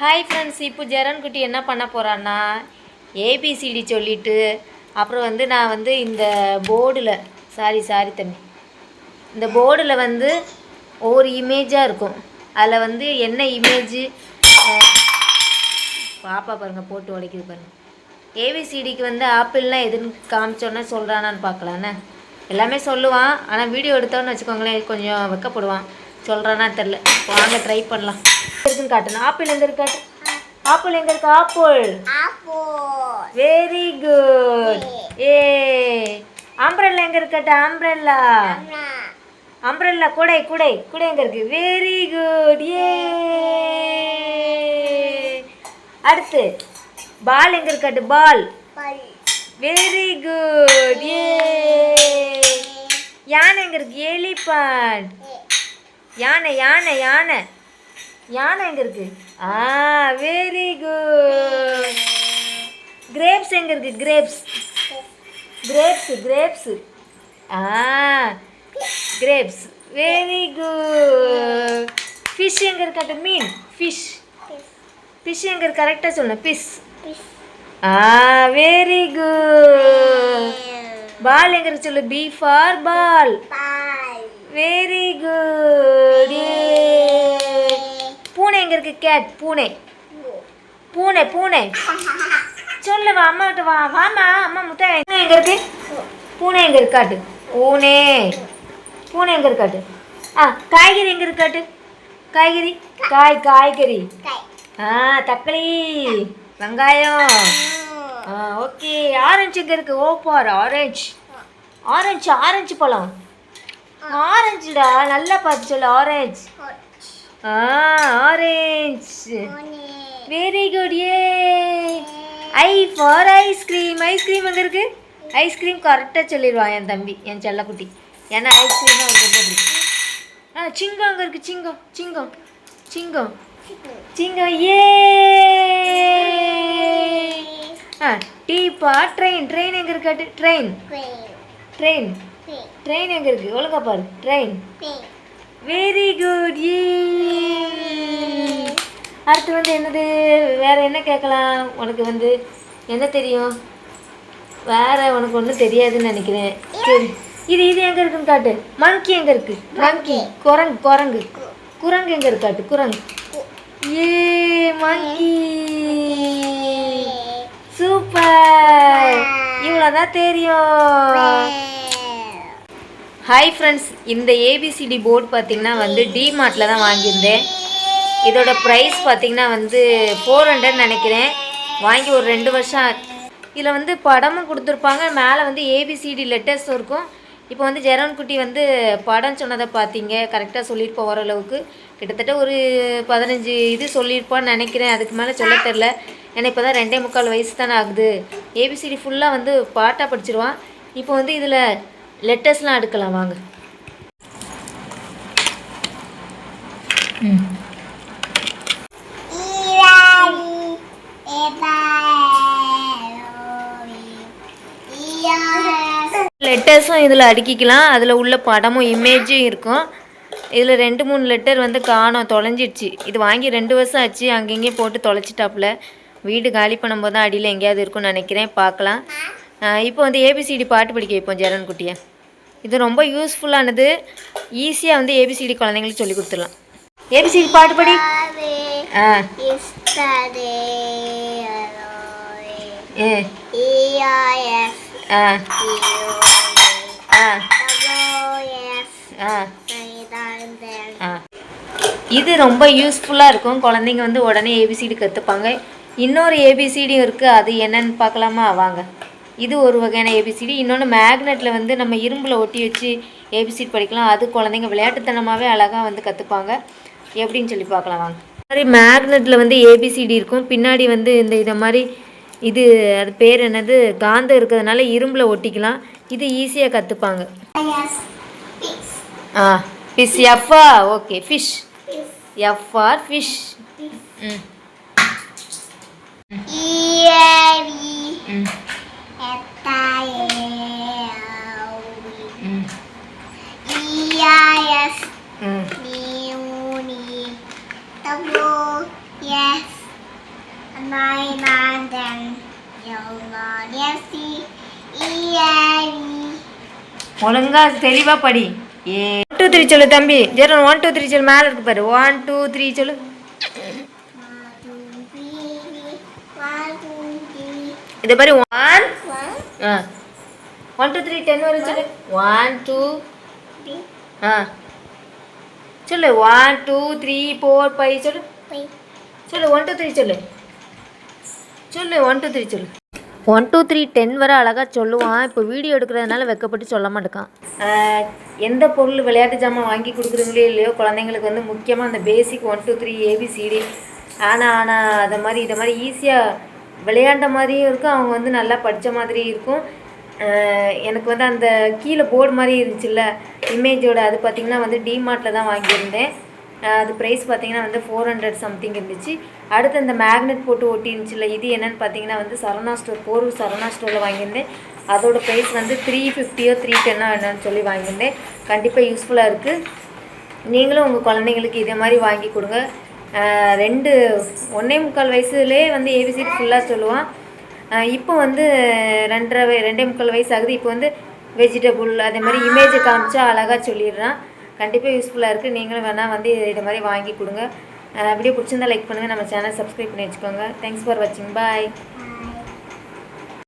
Hi friends இப்போ ஜெரன் குட்டி என்ன பண்ண போகிறான்னா ஏபிசிடி சொல்லிவிட்டு அப்புறம் வந்து நான் வந்து இந்த போர்டில் சாரி சாரி தம்பி. இந்த போர்டில் வந்து ஒவ்வொரு இமேஜாக இருக்கும். அதில் வந்து என்ன இமேஜு பாப்பா பாருங்கள் போட்டு உடைக்குது பாருங்கள் ஏபிசிடிக்கு வந்து ஆப்பிள்லாம் எதுன்னு காமிச்சோன்னா சொல்கிறானான்னு பார்க்கலாண்ணே எல்லாமே சொல்லுவான் ஆனால் வீடியோ எடுத்தோன்னு வச்சுக்கோங்களேன் கொஞ்சம் வெக்கப்படுவான். சொல்கிறானா தெரில வாங்க ட்ரை பண்ணலாம். இருக்குன்னு காட்டுங்க ஆப்பிள் எங்கே இருக்காட்டு ஆப்பிள் எங்கே இருக்கு? ஆப்பிள். வெரி குட் ஏ. ஆம்ப்ரெல்லா எங்கே இருக்காட்டு ஆம்ப்ரெல்லா அம்ப்ரெல்லா. குடை குடை. குடை எங்க இருக்கு? வெரி குட் ஏ அடுத்து பால் எங்க இருக்காட்டு பால். வெரி குட் ஏ யானை எங்க இருக்கு? எலிஃபண்ட். யானை யானை யானை. யானை எங்க இருக்கு? ஆ வெரி குட் கிரேப்ஸ் எங்க இருக்கு? கிரேப்ஸ் கிரேப்ஸ் கிரேப்ஸ் ஆ கிரேப்ஸ் வெரி குட் ஃபிஷ் எங்க இருக்காட்டு மீன். ஃபிஷ் ஃபிஷ் எங்க இருக்கு? கரெக்டாக சொல்லணும் ஃபிஷ் ஆ வெரி குட் பால் எங்க இருக்கு? சொல்லு. பி ஃபார் பால் கேட் பூனை. பூனை பூனை. சொல்லு வா அம்மா கிட்ட வா. வாமா அம்மா முட்டை பூனை எங்க இருக்கு? பூனை எங்க இருக்காட்டு பூனே. பூனை எங்க இருக்காட்டு ஆ காய்கறி எங்க இருக்காட்டு காய்கறி? காய் காய்கறி. ஆ தக்காளி வெங்காயம். ஆ ஓகே. ஆரஞ்சு எங்க இருக்கு? ஓ பார் ஆரஞ்சு. ஆரஞ்சு ஆரஞ்சு பழம். ஆரஞ்சுடா நல்லா பார்த்து சொல்லு ஆரஞ்சு. ஆ orange very good A I for ice cream ice cream எங்கே இருக்கு? ஐஸ்கிரீம் கரெக்டாக சொல்லிடுவான் என் தம்பி என் செல்லக்குட்டி. ஏன்னா ஐஸ்கிரீம் தான் அவனுக்கு ரொம்ப பிடிக்கும் ஆ சிங்கம் அங்கே இருக்கு? சிங்கம் சிங்கம் சிங்கம். சிங்கம் ஏ ஆ டீப்பா ட்ரெயின் ட்ரெயின் எங்கே இருக்காட்டு ட்ரெயின் ட்ரெயின் ட்ரெயின் எங்கே இருக்கு? ஒழுங்கா பாரு ட்ரெயின் வெரி குட் அடுத்து வந்து என்னது? வேற என்ன கேட்கலாம்? உனக்கு வந்து என்ன தெரியும்? வேற உனக்கு ஒன்றும் தெரியாதுன்னு நினைக்கிறேன். சரி. இது இது எங்க இருக்குன்னு காட்டு. மங்கி எங்க இருக்கு? மங்கி குரங்கு குரங்கு. குரங்கு எங்க இருக்கு காட்டு? குரங்கு. ஏ மங்கி சூப்பர். இவ்வளோதான் தெரியும். ஹாய் ஃப்ரெண்ட்ஸ் இந்த A B C D board பார்த்தீங்கன்னா வந்து டிமார்ட்டில் தான் வாங்கியிருந்தேன். இதோட ப்ரைஸ் பார்த்தீங்கன்னா வந்து ஃபோர் ஹண்ட்ரட் நினைக்கிறேன். வாங்கி ஒரு ரெண்டு வருஷம் இதில் வந்து படமும் கொடுத்துருப்பாங்க. மேலே வந்து ஏபிசிடி லெட்டர்ஸும் இருக்கும். இப்போ வந்து ஜெரன் குட்டி வந்து படம் சொன்னதை பார்த்தீங்க கரெக்டாக சொல்லிட்டு போகிற அளவுக்கு கிட்டத்தட்ட ஒரு பதினஞ்சு இது சொல்லியிருப்பான்னு நினைக்கிறேன். அதுக்கு மேலே சொல்ல தெரில ஏன்னா இப்போ தான் ரெண்டே முக்கால் வயசு தானே ஆகுது. ஏபிசிடி ஃபுல்லாக வந்து பாட்டாக படிச்சிருவான். இப்போ வந்து இதில் லெட்டர்ஸ்லாம் எடுக்கலாம். வாங்க. லெட்டர்ஸும் இதில் அடுக்கிக்கலாம். அதில் உள்ள படமும் இமேஜும் இருக்கும். இதில் ரெண்டு மூணு லெட்டர் வந்து காணோம் தொலைஞ்சிடுச்சு. இது வாங்கி ரெண்டு வருஷம் ஆச்சு அங்கங்கே போட்டு தொலைச்சிட்டாப்புல. வீடு காலி பண்ணும்போது தான் அடியில் எங்கேயாவது இருக்கும்னு நினைக்கிறேன் பார்க்கலாம். இப்போ வந்து ஏபிசிடி பாட்டு படிக்க வைப்போம் ஜெரன் குட்டியை இது ரொம்ப யூஸ்ஃபுல்லானது ஈஸியாக வந்து ஏபிசிடி குழந்தைங்களுக்கு சொல்லி கொடுத்துடலாம். ஏபிசிடி பாட்டு படி. ஆ. ஏ. ஆ இது ரொம்ப யூஸ்ஃபுல்லாக இருக்கும். குழந்தைங்க வந்து உடனே ஏபிசிடி கற்றுப்பாங்க இன்னொரு ஏபிசிடியும் இருக்குது அது என்னன்னு பார்க்கலாமா? வாங்க. இது ஒரு வகையான ஏபிசிடி இன்னொன்று மேக்னெட்டில் வந்து நம்ம இரும்பில் ஒட்டி வச்சு ஏபிசிடி படிக்கலாம். அது குழந்தைங்க விளையாட்டுத்தனமாகவே அழகாக வந்து கற்றுப்பாங்க எப்படின்னு சொல்லி பார்க்கலாம். வாங்க. மாதிரி மேக்னெட்டில் வந்து ஏபிசிடி இருக்கும். பின்னாடி வந்து இந்த இதை மாதிரி இது அது பேர் என்னது? காந்தம் இருக்கிறதுனால இரும்பில் ஒட்டிக்கலாம். இது ஈஸியாக கற்றுப்பாங்க ஆ fish எஃப்பா okay fish F R fish ம். ம். ஒழுங்கா தெளிவா படி. ஏ. ஒன் டூ த்ரீ சொல்லு தம்பி. ஜெரன் ஒன் டூ த்ரீ சொல்லு. மேலே இருக்கு பாரு. ஒன் டூ த்ரீ சொல்லு. இதை பாரு ஒன் ஆ. ஒன் டூ த்ரீ டென் வரும் சொல்லு. ஒன் டூ ஆ. சொல்லு. One two three four five சொல்லு. சொல்லு. ஒன் டூ த்ரீ சொல்லு. சொல்லு. ஒன் டூ த்ரீ சொல்லு. ஒன் டூ த்ரீ டென் வரை அழகாக சொல்லுவான். இப்போ வீடியோ எடுக்கிறதுனால வெக்கப்பட்டு சொல்ல மாட்டேக்கான். எந்த பொருள் விளையாட்டு ஜாமான் வாங்கி கொடுக்குறீங்களோ இல்லையோ குழந்தைங்களுக்கு வந்து முக்கியமாக அந்த basic one two three A B C D ஆனால் ஆனால் அதை மாதிரி இதை மாதிரி ஈஸியாக விளையாண்ட மாதிரியும் இருக்கும். அவங்க வந்து நல்லா படித்த மாதிரியும் இருக்கும். எனக்கு வந்து அந்த கீழே போர்டு மாதிரி இருந்துச்சுல்ல இமேஜோட அது பார்த்திங்கன்னா வந்து டிமார்ட்டில் தான் வாங்கியிருந்தேன். அது ப்ரைஸ் பார்த்தீங்கன்னா வந்து ஃபோர் ஹண்ட்ரட் சம்திங் இருந்துச்சு. அடுத்து இந்த மேக்னெட் போட்டு ஒட்டி இருந்துச்சுல்ல இது என்னென்னு பார்த்தீங்கன்னா வந்து சரணா ஸ்டோர் போரூர் சரணா ஸ்டோரில் வாங்கியிருந்தேன். அதோட ப்ரைஸ் வந்து த்ரீ ஃபிஃப்டியோ த்ரீ டென்னோ என்னன்னு சொல்லி வாங்கியிருந்தேன். கண்டிப்பாக யூஸ்ஃபுல்லாக இருக்குது நீங்களும் உங்கள் குழந்தைங்களுக்கு இதே மாதிரி வாங்கி கொடுங்க. ரெண்டு ஒன்றே முக்கால் வயசுலேயே வந்து ஏபிசிடி ஃபுல்லாக சொல்லுவான். இப்போ வந்து ரெண்டரை ரெண்டே முக்கால் வயசு ஆகுது. இப்போ வந்து வெஜிடபுள் அதே மாதிரி இமேஜை காமிச்சா அழகாக சொல்லிடுறான். கண்டிப்பாக யூஸ்ஃபுல்லாக இருக்குது நீங்களும் வேணால் வந்து இதை மாதிரி வாங்கி கொடுங்க. வீடியோ பிடிச்சிருந்தா லைக் பண்ணுங்கள் நம்ம சேனல் சப்ஸ்கிரைப் பண்ணி வச்சுக்கோங்க. தேங்க்ஸ் ஃபார் வாட்சிங் பாய்